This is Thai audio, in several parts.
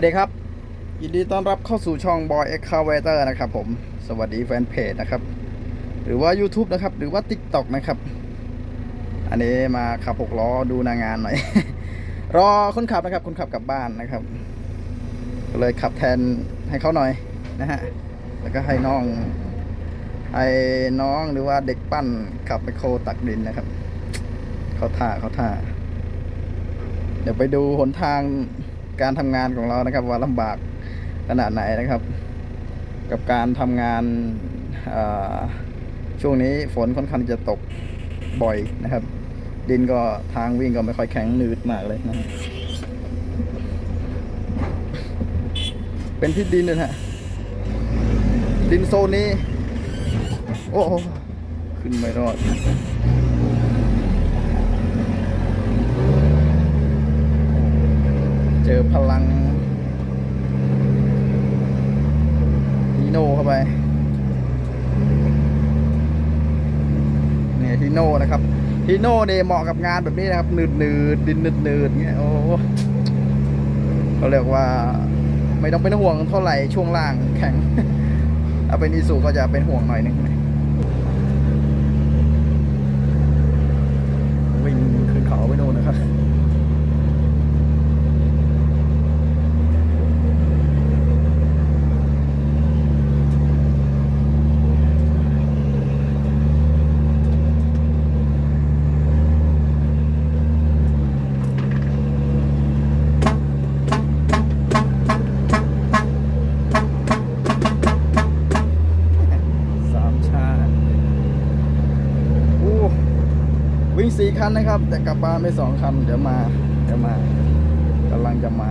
วัสดีครับ ยินดีต้อนรับเข้าสู่ช่อง Boy e x c a v a t o r นะครับผม สวัสดีแฟนเพจนะครับ หรือว่า YouTube นะครับ หรือว่า TikTok นะครับ อันนี้มาขับหกล้อดูนางานหน่อย รอคนขับนะครับ คนขับกลับบ้านนะครับ ก็เลยขับแทนให้เขาหน่อยนะฮะ แล้วก็ให้น้องให้น้องหรือว่าเด็กปั้นขับไปโคตักดินนะครับ เขาท่าเขาท่า เดี๋ยวไปดูหนทาง การทำงานของเรานะครับ ว่าลำบากขนาดไหนนะครับ กับการทำงานช่วงนี้ฝนค่อนข้างจะตกบ่อยนะครับ ดินก็ทางวิ่งก็ไม่ค่อยแข็งหนืดมากเลยนะเป็นที่ดินเลยนะฮะดินโซนนี้ โอ้ขึ้นไม่รอด เจอพลังฮีโน่เข้าไปเนี่ยฮีโน่นะครับฮีโน่เนี่ยเหมาะกับงานแบบนี้นะครับหนืดหนืดดินหนืดหนืดเงี้ยโอ้เขาเรียกว่าไม่ต้องเป็นห่วงเท่าไหร่ช่วงล่างแข็งเอาเป็นอีสูก็จะเป็นห่วงหน่อยนึงวิ่งขึ้นเขาไปโน่นนะครับ สี่คันนะครับ แต่กลับบ้านไม่สองคัน เดี๋ยวมา เดี๋ยวมากำลังจะมา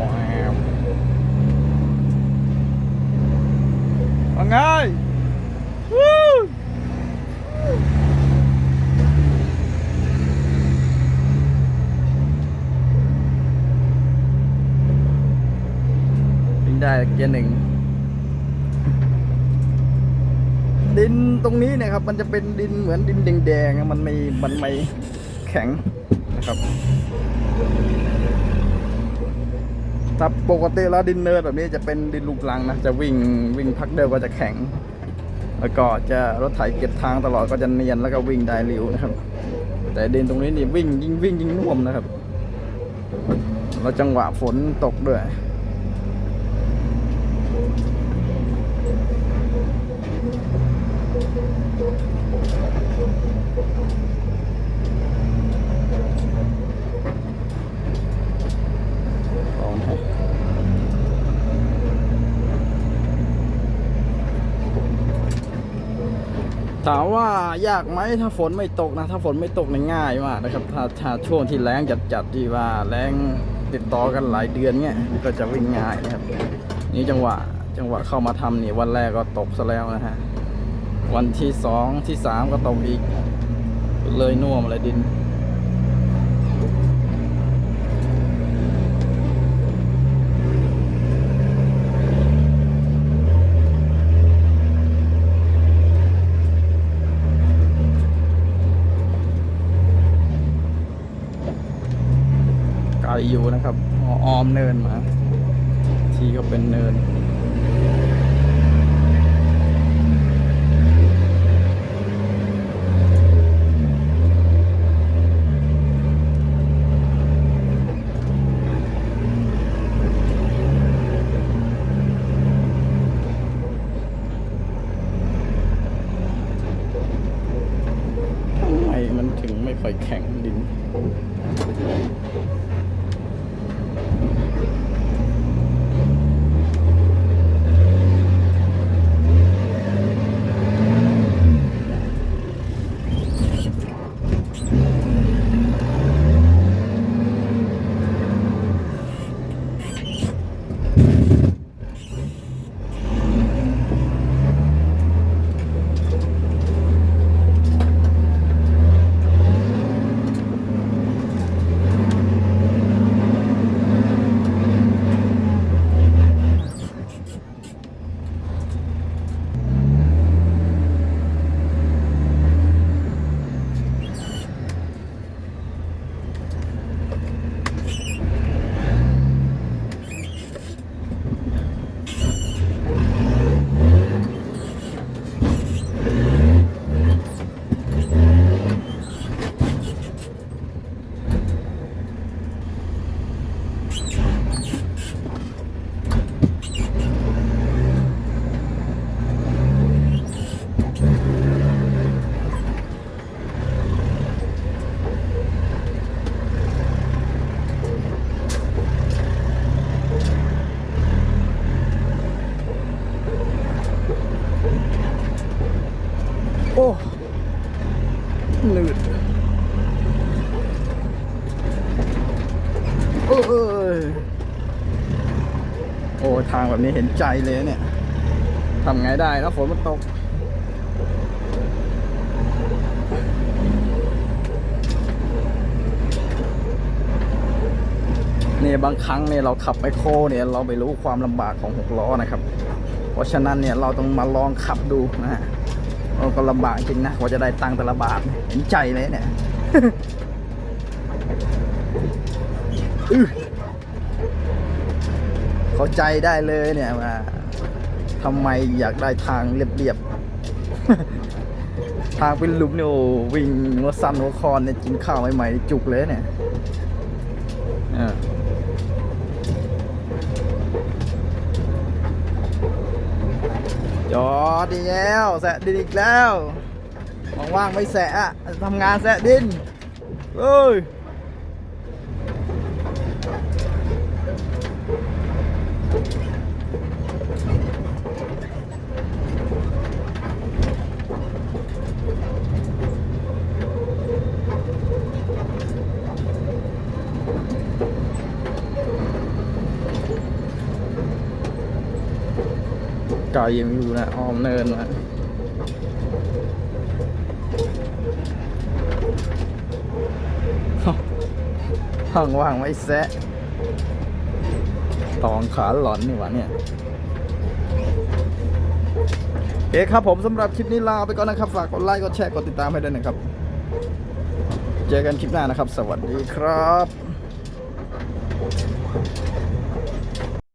ว้าวว่าไงวิ่งได้เกียร์หนึ่ง ดินตรงนี้เนี่ยครับ มันจะเป็นดินเหมือนดินแดงๆมันไม่มันไม่แข็งนะครับถ้าปกติแล้วดินเนิร์ดแบบนี้จะเป็นดินลูกลังนะจะวิ่งวิ่งพักเดิมก็จะแข็ง แล้วก็จะรถไถเก็บทางตลอดก็จะเนียนแล้วก็วิ่งได้เร็วนะครับ แต่ดินตรงนี้นี่วิ่งยิ่งวิ่งยิ่งน่วมนะครับแล้วจังหวะฝนตกด้วย ถามว่ายากไหมถ้าฝนไม่ตกนะ ถ้าฝนไม่ตกเนี่ยง่ายมากนะครับ ถ้าถ้าช่วงที่แรงจัดๆที่ว่าแรงติดต่อกันหลายเดือนเนี้ยก็จะวิ่งง่ายนะครับ นี่จังหวะจังหวะเข้ามาทำนี่วันแรกก็ตกซะแล้วนะฮะวันที่สองที่สามก็ตกอีก เลยน่วมเลยดิน ไกลอยู่นะครับอออมเนินมา ที่ก็เป็นเนิน โอ้ลืดโอ้ยโอ้ทางแบบนี้เห็นใจเลยเนี่ยทำไงได้แล้วฝนมันตกเนี่ยบางครั้งเนี่ยเราขับไมโคเนี่ยเราไม่รู้ความลำบากของหกล้อนะครับ เพราะฉะนั้นเนี่ยเราต้องมาลองขับดูนะฮะ เราก็ลำบากจริงนะกว่าจะได้ตังค์แต่ละบาทเห็นใจเลยเนี่ยเข้าใจได้เลยเนี่ยว่าทำไมอยากได้ทางเรียบๆ ทางเป็นหลุมเนี่ยโอ้วิ่งหัวซันหัวคอนเนี่ยกินข้าวใหม่ๆจุกเลยเนี่ยเออ จอดดีแล้วแสะดินอีกแล้วว่างๆไม่แสะอะทำงานแสะดินเอ้ย ไก่ยังอยู่นะอ้อมเนินนะห้างว่างไม่แซะตองขาหลอนนี่หวะเนี่ยโอเคครับผมสำหรับคลิปนี้ลาไปก่อนนะครับ ฝากกดไลค์กดแชร์กดติดตามให้ด้วยนะครับ เจอกันคลิปหน้านะครับ สวัสดีครับ